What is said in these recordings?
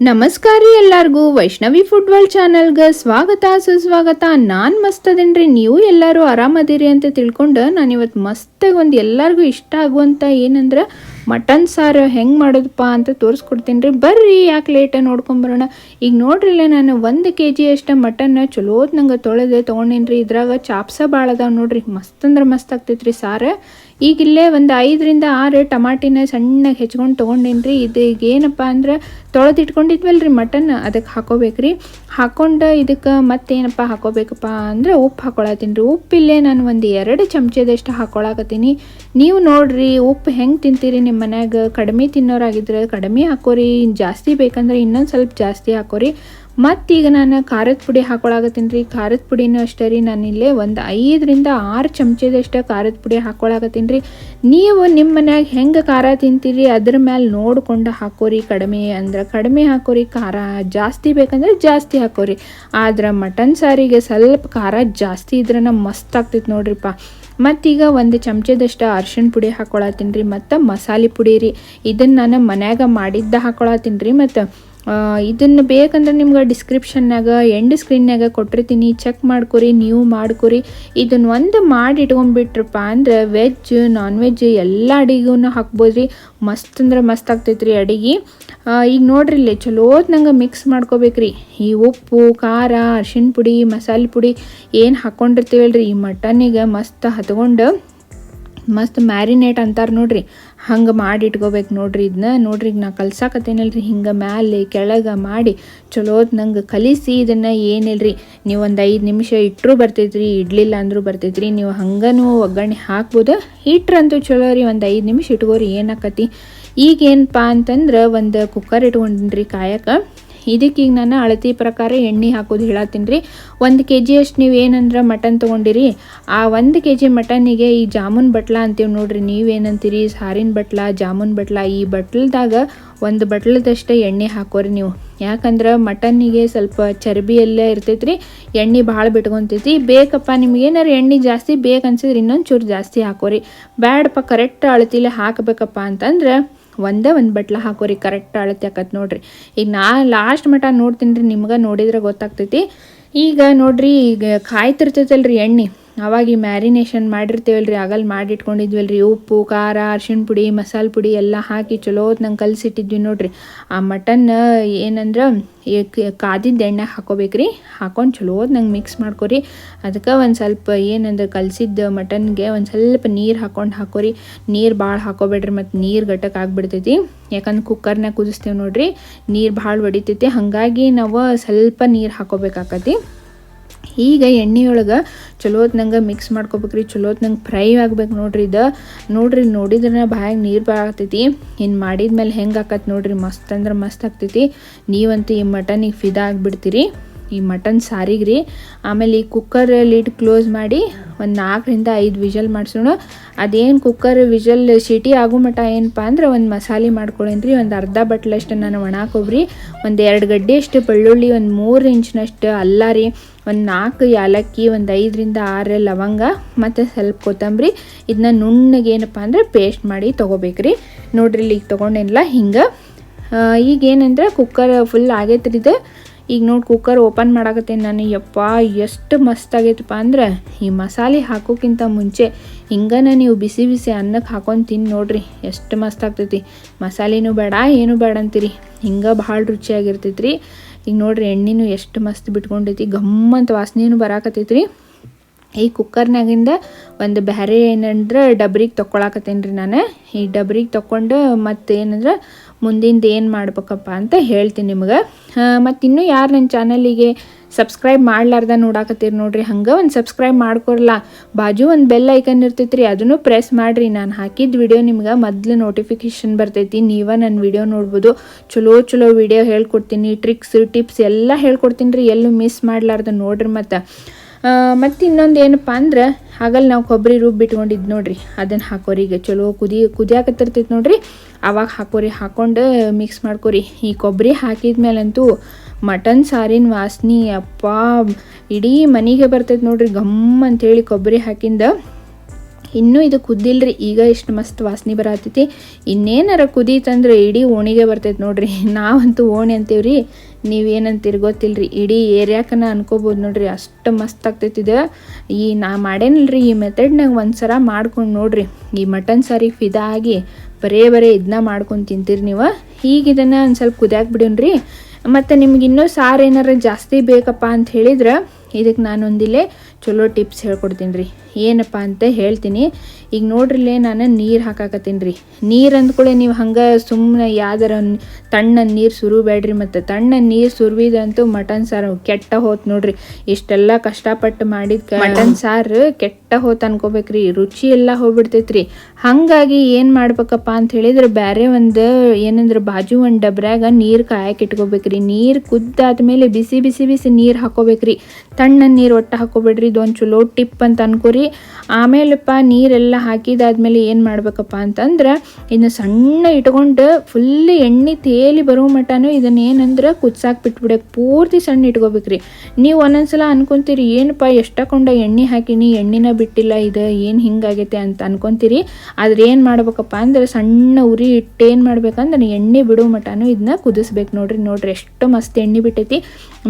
ನಮಸ್ಕಾರ ರೀ ಎಲ್ಲಾರ್ಗೂ. ವೈಷ್ಣವಿ ವರ್ಲ್ಡ್ ಚಾನಲ್ಗೆ ಸ್ವಾಗತ, ಸುಸ್ವಾಗತ. ನಾನು ಮಸ್ತ್ ಅದೇನ್ರಿ ನೀವು ಎಲ್ಲರೂ ಆರಾಮದಿರಿ ಅಂತ ತಿಳ್ಕೊಂಡು ನಾನು ಇವತ್ತು ಮಸ್ತಾಗಿ ಒಂದು ಎಲ್ಲರಿಗೂ ಇಷ್ಟ ಆಗುವಂಥ ಏನಂದ್ರೆ ಮಟನ್ ಸಾರು ಹೆಂಗೆ ಮಾಡೋದಪ್ಪ ಅಂತ ತೋರಿಸ್ಕೊಡ್ತೀನಿ ರೀ. ಬರ್ರಿ, ಯಾಕೆ ಲೇಟ ನೋಡ್ಕೊಂಬರೋಣ ಈಗ ನೋಡ್ರಿಲ್ಲ ನಾನು ಒಂದು ಕೆ ಜಿ ಅಷ್ಟು ಮಟನ್ ಚಲೋದ್ ನಂಗೆ ತೊಳೆದೆ ತೊಗೊಂಡೇನಿ ರೀ. ಇದ್ರಾಗ ಚಾಪ್ಸ ಭಾಳ ಅದಾವ ನೋಡ್ರಿ. ಮಸ್ತ್ ಅಂದ್ರೆ ಮಸ್ತ್ ಆಗ್ತೈತೆ ರೀ ಸಾರು. ಈಗ ಇಲ್ಲೇ ಒಂದು ಐದರಿಂದ ಆರು ಟಮಾಟಿನ ಸಣ್ಣಗೆ ಹೆಚ್ಕೊಂಡು ತೊಗೊಂಡೇನಿ ರೀ. ಇದು ಈಗ ಏನಪ್ಪ ಅಂದ್ರೆ ತೊಳೆದು ಇಟ್ಕೊಂಡಿದ್ವಲ್ಲ ರೀ ಮಟನ್ ಅದಕ್ಕೆ ಹಾಕೋಬೇಕ್ರಿ ಹಾಕೊಂಡು ಇದಕ್ಕೆ ಮತ್ತೇನಪ್ಪ ಹಾಕೋಬೇಕಪ್ಪ ಅಂದ್ರೆ ಉಪ್ಪು ಹಾಕೊಳತ್ತೀನಿ ರೀ. ಉಪ್ಪು ಇಲ್ಲೇ ನಾನು ಒಂದು ಎರಡು ಚಮಚದಷ್ಟು ಹಾಕೊಳಕತ್ತೀನಿ. ನೀವು ನೋಡಿರಿ ಉಪ್ಪು ಹೆಂಗೆ ತಿಂತೀರಿ ಮನ್ಯಾಗ ಕಡಿಮೆ ತಿನ್ನೋರಾಗಿದ್ರೆ ಕಡಿಮೆ ಹಾಕೋರಿ ಜಾಸ್ತಿ ಬೇಕಂದ್ರೆ ಇನ್ನೊಂದು ಸ್ವಲ್ಪ ಜಾಸ್ತಿ ಹಾಕೋರಿ. ಮತ್ತೀಗ ನಾನು ಖಾರದ ಪುಡಿ ಹಾಕೊಳಾಗತ್ತೀನಿ ರೀ. ಖಾರದ ಪುಡಿನೂ ಅಷ್ಟೇ ರೀ. ನಾನು ಇಲ್ಲೇ ಒಂದು ಐದರಿಂದ ಆರು ಚಮಚದಷ್ಟು ಖಾರದ ಪುಡಿ ಹಾಕೊಳಾಗತ್ತೀನಿ ರೀ. ನೀವು ನಿಮ್ಮ ಮನ್ಯಾಗ ಹೆಂಗೆ ಖಾರ ತಿಂತೀರಿ? ಅದ್ರ ಮೇಲೆ ನೋಡಿಕೊಂಡು ಹಾಕೋರಿ ಕಡಿಮೆ ಅಂದ್ರೆ ಕಡಿಮೆ ಹಾಕೋರಿ. ಖಾರ ಜಾಸ್ತಿ ಬೇಕಂದ್ರೆ ಜಾಸ್ತಿ ಹಾಕೋರಿ. ಆದ್ರೆ ಮಟನ್ ಸಾರಿಗೆ ಸ್ವಲ್ಪ ಖಾರ ಜಾಸ್ತಿ ಇದ್ರೆ ಮಸ್ತ್ ಆಗ್ತೈತೆ ನೋಡ್ರಿಪ್ಪ ಮತ್ತೀಗ ಒಂದು ಚಮಚದಷ್ಟು ಅರ್ಶಿಣ ಪುಡಿ ಹಾಕೊಳತ್ತೀನಿ ರೀ. ಮತ್ತು ಮಸಾಲೆ ಪುಡಿ ರೀ. ಇದನ್ನು ನಾನು ಮನ್ಯಾಗ ಮಾಡಿದ್ದ ಹಾಕೊಳತ್ತೀನಿ ರೀ. ಮತ್ತು ಇದನ್ನು ಬೇಕಂದ್ರೆ ನಿಮ್ಗೆ ಡಿಸ್ಕ್ರಿಪ್ಷನ್ನಾಗ ಎಂಡ್ ಸ್ಕ್ರೀನ್ನಾಗ ಕೊಟ್ಟಿರ್ತೀನಿ. ಚೆಕ್ ಮಾಡ್ಕೊರಿ, ನೀವು ಮಾಡ್ಕೊರಿ. ಇದನ್ನು ಒಂದು ಮಾಡಿ ಇಟ್ಕೊಂಡ್ಬಿಟ್ರಪ್ಪ ಅಂದ್ರೆ ವೆಜ್ ನಾನ್ ವೆಜ್ ಎಲ್ಲ ಅಡಿಗೂ ಹಾಕ್ಬೋದು ರೀ ಮಸ್ತ್ ಅಂದ್ರೆ ಮಸ್ತ್ ಆಗ್ತೈತ್ರಿ ಅಡಿಗೆ. ಈಗ ನೋಡ್ರಿ ಇಲ್ಲಿ ಚಲೋತ್ ನಂಗೆ ಮಿಕ್ಸ್ ಮಾಡ್ಕೋಬೇಕ್ರಿ. ಈ ಉಪ್ಪು, ಖಾರ, ಅರ್ಶಿಣ ಪುಡಿ, ಮಸಾಲೆ ಪುಡಿ ಏನು ಹಾಕ್ಕೊಂಡಿರ್ತೀವಲ್ರಿ ಈ ಮಟನಿಗೆ ಮಸ್ತ್ ಹತ್ಕೊಂಡು ಮಸ್ತ್ ಮ್ಯಾರಿನೇಟ್ ಅಂತಾರೆ ನೋಡ್ರಿ. ಹಂಗೆ ಮಾಡಿ ಇಟ್ಕೋಬೇಕು ನೋಡ್ರಿ ಇದನ್ನ ನೋಡ್ರಿ ಈಗ ನಾ ಕಲ್ಸಾಕತ್ತೇನಲ್ರಿ? ಹಿಂಗೆ ಮ್ಯಾಲೆ ಕೆಳಗೆ ಮಾಡಿ ಚಲೋದ್ ನಂಗೆ ಕಲಿಸಿ ಇದನ್ನು ಏನಿಲ್ರಿ? ನೀವು ಒಂದು ಐದು ನಿಮಿಷ ಇಟ್ಟರು ಬರ್ತೈತ್ರಿ, ಇಡ್ಲಿಲ್ಲ ಅಂದರೂ ಬರ್ತೈತ್ರಿ. ನೀವು ಹಂಗನೂ ಒಗ್ಗರಣೆ ಹಾಕ್ಬೋದು? ಹಿಟ್ರಂತೂ ಚಲೋ ರೀ, ಒಂದು ಐದು ನಿಮಿಷ ಇಟ್ಕೋರಿ ಏನಾಕತಿ ಈಗ ಏನಪ್ಪ ಅಂತಂದ್ರೆ ಒಂದು ಕುಕ್ಕರ್ ಇಟ್ಕೊಂಡಿನ್ರಿ ಕಾಯಕ್ಕೆ ಇದಕ್ಕೆ ಈಗ ನಾನು ಅಳತಿ ಪ್ರಕಾರ ಎಣ್ಣೆ ಹಾಕೋದು ಹೇಳತ್ತೀನಿ ರೀ. ಒಂದು ಕೆ ಜಿಯಷ್ಟು ನೀವು ಏನಂದ್ರೆ ಮಟನ್ ತೊಗೊಂಡಿರಿ. ಆ ಒಂದು ಕೆ ಜಿ ಮಟನ್ನಿಗೆ ಈ ಜಾಮೂನ್ ಬಟ್ಲ ಅಂತೀವಿ ನೋಡ್ರಿ. ನೀವೇನಂತೀರಿ ಸಾರಿನ ಬಟ್ಲ, ಜಾಮೂನ್ ಬಟ್ಲ, ಈ ಬಟ್ಲದಾಗ ಒಂದು ಬಟ್ಲದಷ್ಟೇ ಎಣ್ಣೆ ಹಾಕೋರಿ ನೀವು. ಯಾಕಂದ್ರೆ ಮಟನ್ನಿಗೆ ಸ್ವಲ್ಪ ಚರ್ಬಿ ಎಲ್ಲ ಇರ್ತೈತೆ ರೀ ಎಣ್ಣೆ ಭಾಳ ಬಿಟ್ಕೊತೈತಿ. ಬೇಕಪ್ಪ ನಿಮ್ಗೆ ಏನಾರು ಎಣ್ಣೆ ಜಾಸ್ತಿ ಬೇಕನ್ಸಿದ್ರೆ ಇನ್ನೊಂದು ಚೂರು ಜಾಸ್ತಿ ಹಾಕೋರಿ. ಬ್ಯಾಡಪ್ಪ ಕರೆಕ್ಟ್ ಅಳತಿಲೆ ಹಾಕಬೇಕಪ್ಪ ಅಂತಂದ್ರೆ ಒಂದೇ ಒಂದು ಬಟ್ಲ ಹಾಕೋರಿ ಕರೆಕ್ಟ್ ಅಳತೆ ಆಕತ್ ನೋಡ್ರಿ. ಈಗ ನಾ ಲಾಸ್ಟ್ ಮಟ ನೋಡ್ತೀನಿ ರೀ, ನಿಮ್ಗೆ ನೋಡಿದ್ರೆ ಗೊತ್ತಾಗ್ತೈತಿ. ಈಗ ನೋಡ್ರಿ, ಈಗ ಕಾಯ್ತಿರ್ತೈತಲ್ರಿ ಎಣ್ಣೆ. ಅವಾಗ ಈ ಮ್ಯಾರಿನೇಷನ್ ಮಾಡಿರ್ತೀವಲ್ರಿ ಆಗಲ್ಲಿ ಮಾಡಿಟ್ಕೊಂಡಿದ್ವಲ್ರಿ. ಉಪ್ಪು, ಖಾರ, ಅರ್ಶಿಣ ಪುಡಿ, ಮಸಾಲೆ ಪುಡಿ ಎಲ್ಲ ಹಾಕಿ ಚಲೋ ನಂಗೆ ಕಲಸಿಟ್ಟಿದ್ವಿ ನೋಡಿರಿ. ಆ ಮಟನ್ ಏನಂದ್ರೆ ಕಾದಿದ್ದ ಎಣ್ಣೆ ಹಾಕೋಬೇಕ್ರಿ. ಹಾಕೊಂಡು ಚಲೋ ನಂಗೆ ಮಿಕ್ಸ್ ಮಾಡ್ಕೊರಿ. ಅದಕ್ಕೆ ಒಂದು ಸ್ವಲ್ಪ ಏನಂದ್ರೆ, ಕಲಸಿದ್ದ ಮಟನ್ಗೆ ಒಂದು ಸ್ವಲ್ಪ ನೀರು ಹಾಕೊಂಡು ಹಾಕೋರಿ. ನೀರು ಭಾಳ ಹಾಕೋಬೇಡ್ರಿ ಮತ್ತು ನೀರು ಗಟ್ಟಕ್ಕೆ ಆಗ್ಬಿಡ್ತೈತಿ. ಯಾಕಂದ್ರೆ ಕುಕ್ಕರ್ನಾಗ ಕುದಿಸ್ತೇವೆ ನೋಡ್ರಿ, ನೀರು ಭಾಳ ಹೊಡಿತೈತಿ ಹಾಗಾಗಿ ನಾವು ಸ್ವಲ್ಪ ನೀರು ಹಾಕೋಬೇಕಾಕತಿ. ಈಗ ಎಣ್ಣೆಯೊಳಗೆ ಚಲೋತ್ ನಂಗೆ ಮಿಕ್ಸ್ ಮಾಡ್ಕೋಬೇಕ್ರಿ. ಚಲೋತ್ ನಂಗೆ ಫ್ರೈ ಆಗ್ಬೇಕು ನೋಡ್ರಿ ಇದು. ನೋಡ್ರಿ ನೋಡಿದ್ರೆ ಬಾಯಾಗ ನೀರು ಬಾಳಾಗ್ತೈತಿ ಇನ್ನು ಮಾಡಿದ್ಮೇಲೆ ಹೆಂಗೆ ಆಕತ್ ನೋಡ್ರಿ. ಮಸ್ತ್ ಅಂದ್ರೆ ಮಸ್ತ್ ಆಗ್ತೈತಿ. ನೀವಂತೂ ಈ ಮಟನಿಗೆ ಫಿದಾ ಆಗಿಬಿಡ್ತೀರಿ. ಈ ಮಟನ್ ಸಾರಿಗೆ ರೀ. ಆಮೇಲೆ ಈ ಕುಕ್ಕರ್ ಲಿಡ್ ಕ್ಲೋಸ್ ಮಾಡಿ ಒಂದು ನಾಲ್ಕರಿಂದ ಐದು ವಿಜಲ್ ಮಾಡಿಸೋಣ. ಅದೇನು ಕುಕ್ಕರ್ ವಿಜಲ್ ಸಿಟಿ ಆಗೋ ಮಟ ಏನಪ್ಪ ಅಂದ್ರೆ ಒಂದು ಮಸಾಲೆ ಮಾಡ್ಕೊಳೇನ್ರಿ ಒಂದು ಅರ್ಧ ಬಟ್ಲಷ್ಟು ನಾನು ಒಣ ಕೊಬ್ಬರಿ ಒಂದು ಎರಡು ಗಡ್ಡೆ ಅಷ್ಟು ಬೆಳ್ಳುಳ್ಳಿ, ಒಂದು ಮೂರು ಇಂಚಿನಷ್ಟು ಅಲ್ಲ ರೀ. ಒಂದು ನಾಲ್ಕು ಏಲಕ್ಕಿ ಒಂದು ಐದರಿಂದ ಆರು ಲವಂಗ, ಮತ್ತು ಸ್ವಲ್ಪ ಕೊತ್ತಂಬರಿ. ಇದನ್ನ ನುಣ್ಣಗೆ ಏನಪ್ಪ ಅಂದ್ರೆ ಪೇಸ್ಟ್ ಮಾಡಿ ತೊಗೋಬೇಕ್ರಿ ನೋಡ್ರಿ ಇಲ್ಲಿ ಈಗ ತೊಗೊಂಡೇನಿಲ್ಲ ಹಿಂಗೆ ಈಗ ಏನಂದ್ರೆ ಕುಕ್ಕರ್ ಫುಲ್ ಆಗೈತ್ರಿ ಇದು. ಈಗ ನೋಡಿ ಕುಕ್ಕರ್ ಓಪನ್ ಮಾಡಾಕತ್ತೇನೆ ನಾನು. ಯಪ್ಪ, ಎಷ್ಟು ಮಸ್ತ್ ಆಗೈತಪ್ಪ ಅಂದ್ರೆ, ಈ ಮಸಾಲೆ ಹಾಕೋಕ್ಕಿಂತ ಮುಂಚೆ ಹಿಂಗನ ನೀವು ಬಿಸಿ ಬಿಸಿ ಅನ್ನಕ್ಕೆ ಹಾಕೊಂಡು ತಿನ್ನು ನೋಡ್ರಿ. ಎಷ್ಟು ಮಸ್ತ್ ಆಗ್ತೈತಿ. ಮಸಾಲೆನೂ ಬೇಡ, ಏನೂ ಬೇಡ ಅಂತೀರಿ. ಹಿಂಗೆ ಭಾಳ ರುಚಿಯಾಗಿರ್ತೈತಿ ರೀ ಈಗ ನೋಡ್ರಿ ಎಣ್ಣೆನೂ ಎಷ್ಟು ಮಸ್ತ್ ಬಿಟ್ಕೊಂಡೈತಿ. ಗಮ್ಮಂತ ವಾಸನೆನೂ ಬರಾಕತ್ತೈತಿ ರೀ ಈ ಕುಕ್ಕರ್ನಾಗಿಂದ ಒಂದು ಬ್ಯಾರೆ ಏನಂದ್ರೆ ಡಬ್ರಿಗೆ ತೊಗೊಳಕತ್ತೇನೆ ರೀ ನಾನು. ಈ ಡಬ್ರಿಗೆ ತೊಗೊಂಡು ಮತ್ತು ಏನಂದ್ರೆ ಮುಂದಿಂದ ಏನು ಮಾಡ್ಬೇಕಪ್ಪ ಅಂತ ಹೇಳ್ತೀನಿ ನಿಮ್ಗೆ. ಮತ್ತು ಇನ್ನೂ ಯಾರು ನನ್ನ ಚಾನಲಿಗೆ ಸಬ್ಸ್ಕ್ರೈಬ್ ಮಾಡ್ಲಾರ್ದ ನೋಡಾಕತ್ತೀರಿ ನೋಡ್ರಿ. ಹಂಗೆ ಒಂದು ಸಬ್ಸ್ಕ್ರೈಬ್ ಮಾಡ್ಕೊರಲ್ಲ ಬಾಜು ಒಂದು ಬೆಲ್ ಐಕನ್ ಇರ್ತೈತಿ ರೀ ಅದನ್ನು ಪ್ರೆಸ್ ಮಾಡಿರಿ. ನಾನು ಹಾಕಿದ ವಿಡಿಯೋ ನಿಮ್ಗೆ ಮೊದಲು ನೋಟಿಫಿಕೇಷನ್ ಬರ್ತೈತಿ. ನೀವೇ ನನ್ನ ವಿಡಿಯೋ ನೋಡ್ಬೋದು. ಚಲೋ ಚಲೋ ವಿಡಿಯೋ ಹೇಳ್ಕೊಡ್ತೀನಿ ಟ್ರಿಕ್ಸ್ ಟಿಪ್ಸ್ ಎಲ್ಲ ಹೇಳ್ಕೊಡ್ತೀನಿ ರೀ. ಎಲ್ಲೂ ಮಿಸ್ ಮಾಡ್ಲಾರ್ದ ನೋಡ್ರಿ ಮತ್ತು. ಮತ್ತು ಇನ್ನೊಂದು ಏನಪ್ಪ ಅಂದ್ರೆ ಹಾಗಲ್ಲಿ ನಾವು ಕೊಬ್ಬರಿ ರುಬ್ಬಿಟ್ಕೊಂಡಿದ್ದು ನೋಡ್ರಿ. ಅದನ್ನು ಹಾಕೋರಿ. ಈಗ ಚಲೋ ಕುದಿ, ಕುದಿಯಾಕತ್ತಿರ್ತೈತೆ ನೋಡ್ರಿ. ಅವಾಗ ಹಾಕೋರಿ, ಹಾಕೊಂಡು ಮಿಕ್ಸ್ ಮಾಡ್ಕೊರಿ. ಈ ಕೊಬ್ಬರಿ ಹಾಕಿದ್ಮೇಲಂತೂ ಮಟನ್ ಸಾರಿನ ವಾಸನೆ ಅಪ್ಪ, ಇಡೀ ಮನೆಗೆ ಬರ್ತೈತೆ ನೋಡ್ರಿ ಗಮ್ ಅಂತೇಳಿ ಕೊಬ್ಬರಿ ಹಾಕಿಂದ. ಇನ್ನೂ ಇದು ಕುದ್ದಿಲ್ರಿ. ಈಗ ಇಷ್ಟು ಮಸ್ತ್ ವಾಸನೆ ಬರತೈತಿ. ಇನ್ನೇನಾರ ಕುದೀತಂದ್ರೆ ಇಡೀ ಓಣಿಗೆ ಬರ್ತೈತೆ ನೋಡ್ರಿ. ನಾವಂತೂ ಓಣಿ ಅಂತೀವ್ರಿ. ನೀವೇನಂತೀರಿ ಗೊತ್ತಿಲ್ರಿ? ಇಡೀ ಏರಿಯಾಕನ ಅನ್ಕೋಬೋದು ನೋಡ್ರಿ, ಅಷ್ಟು ಮಸ್ತ್ ಆಗ್ತೈತಿದೆ ಈ ನಾ ಮಾಡೇನಲ್ರಿ, ಈ ಮೆಥಡ್ನಾಗ ಒಂದ್ಸಲ ಮಾಡ್ಕೊಂಡು ನೋಡ್ರಿ. ಈ ಮಟನ್ ಸಾರಿ ಫಿದಾ ಆಗಿ ಬರೇ ಬರೇ ಇದನ್ನ ಮಾಡ್ಕೊಂಡು ತಿಂತೀರಿ ನೀವು. ಈಗ ಇದನ್ನು ಒಂದು ಸ್ವಲ್ಪ ಕುದಿಯಾಕ ಬಿಡೋಣ್ರಿ ಮತ್ತು ನಿಮ್ಗೆ ಇನ್ನೂ ಸಾರು ಏನಾರ ಜಾಸ್ತಿ ಬೇಕಪ್ಪ ಅಂತ ಹೇಳಿದ್ರೆ ಇದಕ್ಕೆ ನಾನೊಂದಿಲ್ಲೇ ಚಲೋ ಟಿಪ್ಸ್ ಹೇಳ್ಕೊಡ್ತೀನಿ ರೀ. ಏನಪ್ಪ ಅಂತ ಹೇಳ್ತೀನಿ. ಈಗ ನೋಡ್ರಿಲ್ಲೇ ನಾನು ನೀರು ಹಾಕಾಕತ್ತೀನಿ ರೀ. ನೀರು ಅಂದ್ಕೊಳ್ಳೆ ನೀವು ಹಂಗೆ ಸುಮ್ಮನೆ ಯಾವ್ದಾರ ತಣ್ಣ ನೀರು ಸುರುಬೇಡ್ರಿ ಮತ್ತು ತಣ್ಣ ನೀರು ಸುರುವಿದಂತೂ ಮಟನ್ ಸಾರು ಕೆಟ್ಟ ಹೋತ್ ನೋಡ್ರಿ. ಇಷ್ಟೆಲ್ಲ ಕಷ್ಟಪಟ್ಟು ಮಾಡಿದ ಮಟನ್? ಸಾರು ಕೆಟ್ಟ ಹೋತ್ ಅನ್ಕೋಬೇಕ್ರಿ. ರುಚಿ ಎಲ್ಲ ಹೋಗ್ಬಿಡ್ತೈತ್ರಿ. ಹಾಗಾಗಿ ಏನು ಮಾಡ್ಬೇಕಪ್ಪ ಅಂತ ಹೇಳಿದ್ರೆ ಬೇರೆ ಒಂದು ಏನಂದ್ರೆ ಬಾಜು ಒಂದು ಡಬ್ರ್ಯಾಗ ನೀರು ಕಾಯಕ್ಕೆ ಇಟ್ಕೋಬೇಕ್ರಿ. ನೀರು ಕುದ್ದಾದ್ಮೇಲೆ ಬಿಸಿ ಬಿಸಿ ಬಿಸಿ ನೀರು ಹಾಕೋಬೇಕ್ರಿ. ತಣ್ಣ ನೀರು ಒಟ್ಟು ಹಾಕೋಬೇಡ್ರಿ. ಇದೊಂದು ಚಲೋ ಟಿಪ್ ಅಂತ ಅನ್ಕೋರಿ. ಆಮೇಲಪ್ಪ ನೀರೆಲ್ಲ ಹಾಕಿದಾದ್ಮೇಲೆ ಏನು ಮಾಡ್ಬೇಕಪ್ಪ ಅಂತಂದ್ರೆ ಇದನ್ನ ಸಣ್ಣ ಇಟ್ಕೊಂಡು ಫುಲ್ ಎಣ್ಣೆ ತೇಲಿ ಬರೋ ಮಟನು ಇದನ್ನ ಏನಂದ್ರೆ ಕುದ್ಸಾಕ್ ಬಿಟ್ಬಿಡಕ್ಕೆ ಪೂರ್ತಿ ಸಣ್ಣ ಇಟ್ಕೋಬೇಕ್ರಿ. ನೀವು ಒಂದೊಂದ್ಸಲ ಅನ್ಕೊಂತೀರಿ, ಏನಪ್ಪ ಎಷ್ಟಕೊಂಡ ಎಣ್ಣೆ ಹಾಕಿನಿ, ಎಣ್ಣೆನ ಬಿಟ್ಟಿಲ್ಲ, ಇದು ಏನು ಹಿಂಗಾಗೈತೆ? ಅಂತ ಅನ್ಕೊಂತೀರಿ. ಆದ್ರೆ ಏನು ಮಾಡ್ಬೇಕಪ್ಪ ಅಂದ್ರೆ ಸಣ್ಣ ಉರಿ ಇಟ್ಟು ಏನು ಮಾಡ್ಬೇಕಂದ್ರೆ ಎಣ್ಣೆ ಬಿಡೋ ಮಟನು ಇದನ್ನ ಕುದಿಸ್ಬೇಕು ನೋಡ್ರಿ ನೋಡ್ರಿ. ಎಷ್ಟು ಮಸ್ತ್ ಎಣ್ಣೆ ಬಿಟ್ಟೈತಿ.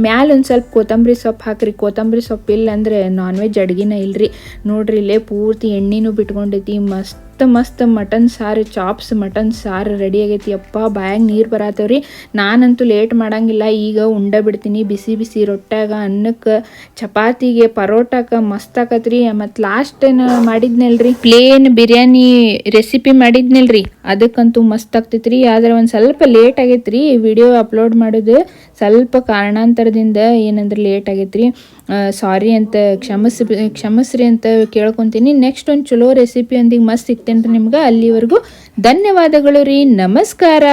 ಮ್ಯಾಲ ಒಂದು ಸ್ವಲ್ಪ ಕೊತ್ತಂಬರಿ ಸೊಪ್ಪು ಹಾಕ್ರಿ. ಕೊತ್ತಂಬರಿ ಸೊಪ್ಪು ಇಲ್ಲ ಅಂದರೆ ನಾನ್ ವೆಜ್ ಅಡ್ಗಿನ ಇಲ್ರಿ. ನೋಡ್ರಿ ಇಲ್ಲೇ ಪೂರ್ತಿ ಎಣ್ಣೆನೂ ಬಿಟ್ಕೊಂಡೈತಿ ಮಸ್ತ್ ಮಸ್ತ್ ಮಟನ್ ಸಾರು ಚಾಪ್ಸ್ ಮಟನ್ ಸಾರು ರೆಡಿ ಆಗೈತಿ. ಅಪ್ಪ ಬಾಯಾಗ ನೀರು ಬರತ್ತವ್ರಿ ನಾನಂತೂ ಲೇಟ್ ಮಾಡಂಗಿಲ್ಲ. ಈಗ ಉಂಡ ಬಿಡ್ತೀನಿ. ಬಿಸಿ ಬಿಸಿ ರೊಟ್ಟಾಗ, ಅನ್ನಕ್ಕೆ, ಚಪಾತಿಗೆ ಪರೋಟಕ್ಕೆ ಮಸ್ತ್ ಆಕತ್ರಿ. ಮತ್ತು ಲಾಸ್ಟ್ ಏನು ಮಾಡಿದ್ನಲ್ರಿ? ಪ್ಲೇನ್ ಬಿರಿಯಾನಿ ರೆಸಿಪಿ ಮಾಡಿದ್ನಲ್ರಿ. ಅದಕ್ಕಂತೂ ಮಸ್ತ್ ಆಗ್ತೈತ್ರಿ. ಆದ್ರೆ ಒಂದು ಸ್ವಲ್ಪ ಲೇಟ್ ಆಗೈತ್ರಿ ವಿಡಿಯೋ ಅಪ್ಲೋಡ್ ಮಾಡೋದು. ಸ್ವಲ್ಪ ಕಾರಣಾಂತರದಿಂದ ಏನಂದ್ರೆ ಲೇಟ್ ಆಗೈತ್ರಿ. ಸಾರಿ ಅಂತ, ಕ್ಷಮಸ್, ಕ್ಷಮಸ್ರಿ ಅಂತ ಕೇಳ್ಕೊತೀನಿ. ನೆಕ್ಸ್ಟ್ ಒಂದು ಚಲೋ ರೆಸಿಪಿ ಅಂದಿಗೆ ಮಸ್ತ್ ಸಿಗ್ತೇನೆ ರೀ ನಿಮ್ಗೆ? ಅಲ್ಲಿವರೆಗೂ ಧನ್ಯವಾದಗಳು ರೀ. ನಮಸ್ಕಾರ.